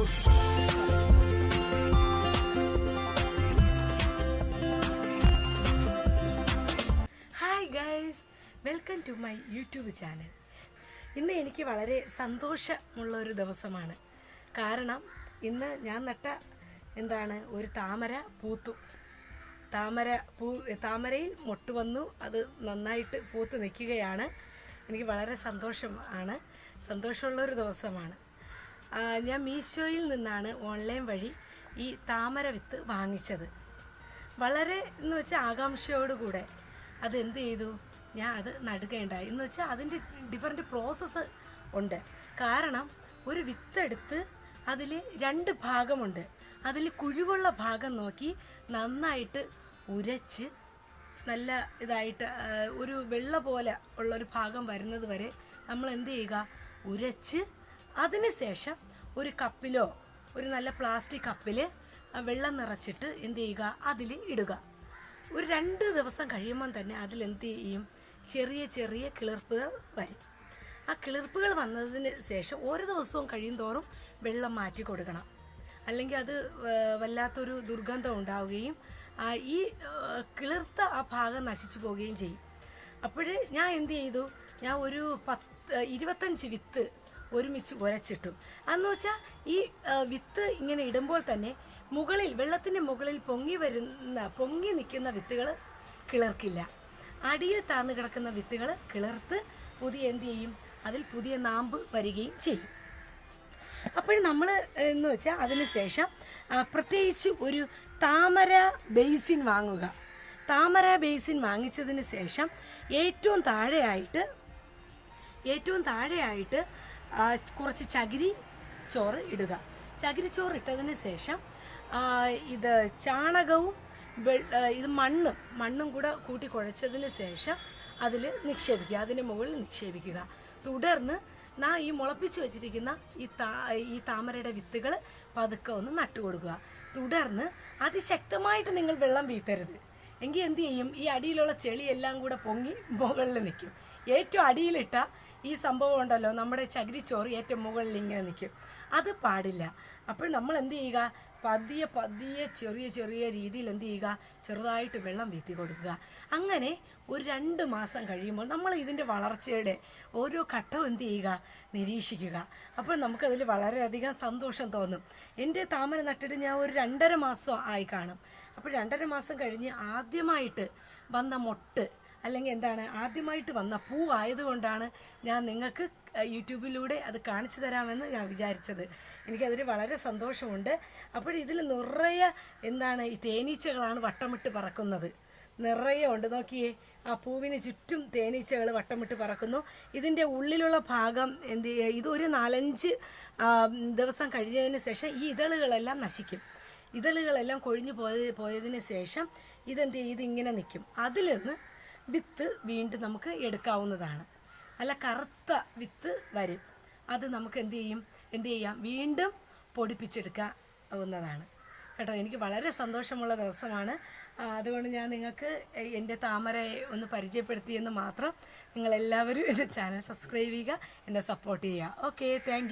Hi guys welcome to my YouTube channel ഇന്ന് എനിക്ക് വളരെ സന്തോഷമുള്ള ഒരു ദിവസമാണ്. കാരണം ഇന്ന് ഞാൻ നട്ട എന്താണ് ഒരു താമര പൂത്തു. താമര പൂ താമരയിൽ മൊട്ട് വന്നു. അത് നന്നായിട്ട് പൂത്ത് നിൽക്കുകയാണ്. എനിക്ക് വളരെ സന്തോഷം ആണ്. സന്തോഷമുള്ളൊരു ദിവസമാണ്. ഞാൻ മീശോയിൽ നിന്നാണ് ഓൺലൈൻ വഴി ഈ താമര വിത്ത് വാങ്ങിച്ചത്. വളരെ എന്ന് വെച്ചാൽ ആകാംക്ഷയോടുകൂടെ അത് എന്ത് ചെയ്തു? ഞാൻ അത് നടുകയുണ്ടായി. എന്ന് വെച്ചാൽ അതിന്റെ ഡിഫറെന്റ് പ്രോസസ്സ് ഉണ്ട്. കാരണം ഒരു വിത്തെടുത്ത് അതിൽ രണ്ട് ഭാഗമുണ്ട്. അതിൽ കുഴിവുള്ള ഭാഗം നോക്കി നന്നായിട്ട് ഉരച്ച് നല്ല ഇതായിട്ട് ഒരു വെള്ള പോലെ ഉള്ളൊരു ഭാഗം വരുന്നത് വരെ നമ്മൾ എന്ത് ചെയ്യുക? ഉരച്ച് അതിന് ശേഷം ഒരു കപ്പിലോ ഒരു നല്ല പ്ലാസ്റ്റിക് കപ്പിൽ വെള്ളം നിറച്ചിട്ട് എന്ത് ചെയ്യുക? അതിൽ ഇടുക. ഒരു രണ്ട് ദിവസം കഴിയുമ്പം തന്നെ അതിൽ എന്ത് ചെയ്യും? ചെറിയ ചെറിയ കിളിർപ്പുകൾ വരും. ആ കിളിർപ്പുകൾ വന്നതിന് ശേഷം ഓരോ ദിവസവും കഴിയും തോറും വെള്ളം മാറ്റി കൊടുക്കണം. അല്ലെങ്കിൽ അത് വല്ലാത്തൊരു ദുർഗന്ധം ഉണ്ടാവുകയും ഈ കിളിർത്ത ആ ഭാഗം നശിച്ചു പോവുകയും ചെയ്യും. അപ്പോൾ ഞാൻ എന്ത് ചെയ്തു? ഞാൻ ഒരു പത്ത് ഇരുപത്തഞ്ച് വിത്ത് ഒരുമിച്ച് ഉരച്ചിട്ടു അന്ന് വെച്ചാൽ ഈ വിത്ത് ഇങ്ങനെ ഇടുമ്പോൾ തന്നെ മുകളിൽ വെള്ളത്തിന്റെ മുകളിൽ പൊങ്ങി വരുന്ന പൊങ്ങി നിൽക്കുന്ന വിത്തുകൾ കിളർക്കില്ല. അടിയിൽ താന്ന് കിടക്കുന്ന വിത്തുകൾ കിളർത്ത് പുതിയ എന്ത് ചെയ്യും? അതിൽ പുതിയ നാമ്പ് വരികയും ചെയ്യും. അപ്പോൾ നമ്മൾ എന്ന് വെച്ചാൽ അതിന് ശേഷം പ്രത്യേകിച്ച് ഒരു താമര ബേസിൻ വാങ്ങുക. താമര ബേസിൻ വാങ്ങിച്ചതിന് ശേഷം ഏറ്റവും താഴെയായിട്ട് ഏറ്റവും താഴെയായിട്ട് കുറച്ച് ചകിരി ചോറ് ഇടുക. ചകിരിച്ചോറ് ഇട്ടതിന് ശേഷം ഇത് ചാണകവും ഇത് മണ്ണും മണ്ണും കൂടെ കൂട്ടി കുഴച്ചതിന് ശേഷം അതിൽ നിക്ഷേപിക്കുക. അതിന് മുകളിൽ നിക്ഷേപിക്കുക. തുടർന്ന് നാ ഈ മുളപ്പിച്ച് വെച്ചിരിക്കുന്ന ഈ താ ഈ താമരയുടെ വിത്തുകൾ പതുക്കെ ഒന്ന് നട്ടുകൊടുക്കുക. തുടർന്ന് അതിശക്തമായിട്ട് നിങ്ങൾ വെള്ളം വീത്തരുത്. എങ്കിൽ എന്ത് ചെയ്യും? ഈ അടിയിലുള്ള ചെളിയെല്ലാം കൂടെ പൊങ്ങി മുകളിൽ നിൽക്കും. ഏറ്റവും അടിയിലിട്ട ഈ സംഭവം ഉണ്ടല്ലോ നമ്മുടെ ചകിരിച്ചോറ് ഏറ്റവും മുകളിൽ ഇങ്ങനെ നിൽക്കും. അത് പാടില്ല. അപ്പോൾ നമ്മൾ എന്ത് ചെയ്യുക? പതിയെ പതിയെ ചെറിയ ചെറിയ രീതിയിൽ എന്ത് ചെയ്യുക? ചെറുതായിട്ട് വെള്ളം വീത്തി കൊടുക്കുക. അങ്ങനെ ഒരു രണ്ട് മാസം കഴിയുമ്പോൾ നമ്മൾ ഇതിന്റെ വളർച്ചയുടെ ഓരോ ഘട്ടവും എന്ത് ചെയ്യുക? നിരീക്ഷിക്കുക. അപ്പോൾ നമുക്കതിൽ വളരെയധികം സന്തോഷം തോന്നും. എന്റെ താമര നട്ടിട്ട് ഞാൻ ഒരു രണ്ടര മാസം ആയി കാണും. അപ്പോൾ രണ്ടര മാസം കഴിഞ്ഞ് ആദ്യമായിട്ട് വന്ന മൊട്ട് അല്ലെങ്കിൽ എന്താണ് ആദ്യമായിട്ട് വന്ന പൂ ആയതുകൊണ്ടാണ് ഞാൻ നിങ്ങൾക്ക് യൂട്യൂബിലൂടെ അത് കാണിച്ചു തരാമെന്ന് ഞാൻ വിചാരിച്ചത്. എനിക്കതിൽ വളരെ സന്തോഷമുണ്ട്. അപ്പോൾ ഇതിൽ നിറയെ എന്താണ് ഈ തേനീച്ചകളാണ് വട്ടമിട്ട് പറക്കുന്നത്. നിറയെ ഉണ്ട്. നോക്കിയേ ആ പൂവിന് ചുറ്റും തേനീച്ചകൾ വട്ടമിട്ട് പറക്കുന്നു. ഇതിന്റെ ഉള്ളിലുള്ള ഭാഗം എന്ത് ഇതൊരു നാലഞ്ച് ദിവസം കഴിഞ്ഞതിന് ശേഷം ഈ ഇതളുകളെല്ലാം നശിക്കും. ഇതളുകളെല്ലാം കൊഴിഞ്ഞു പോയ പോയതിന് ശേഷം ഇതെന്ത് ചെയ്യും? ഇതിങ്ങനെ നിൽക്കും. അതിൽ നിന്ന് വിത്ത് വീണ്ടും നമുക്ക് എടുക്കാവുന്നതാണ്. അല്ല കറുത്ത വിത്ത് വരും. അത് നമുക്ക് എന്ത് ചെയ്യും? എന്ത് ചെയ്യാം? വീണ്ടും പൊടിപ്പിച്ചെടുക്കാവുന്നതാണ് കേട്ടോ എനിക്ക് വളരെ സന്തോഷമുള്ള ദിവസമാണ്. അതുകൊണ്ട് ഞാൻ നിങ്ങൾക്ക് എന്റെ താമരയെ ഒന്ന് പരിചയപ്പെടുത്തിയെന്ന് മാത്രം നിങ്ങളെല്ലാവരും എന്റെ ചാനൽ സബ്സ്ക്രൈബ് ചെയ്യുക എന്നെ സപ്പോർട്ട് ചെയ്യുക. Okay thank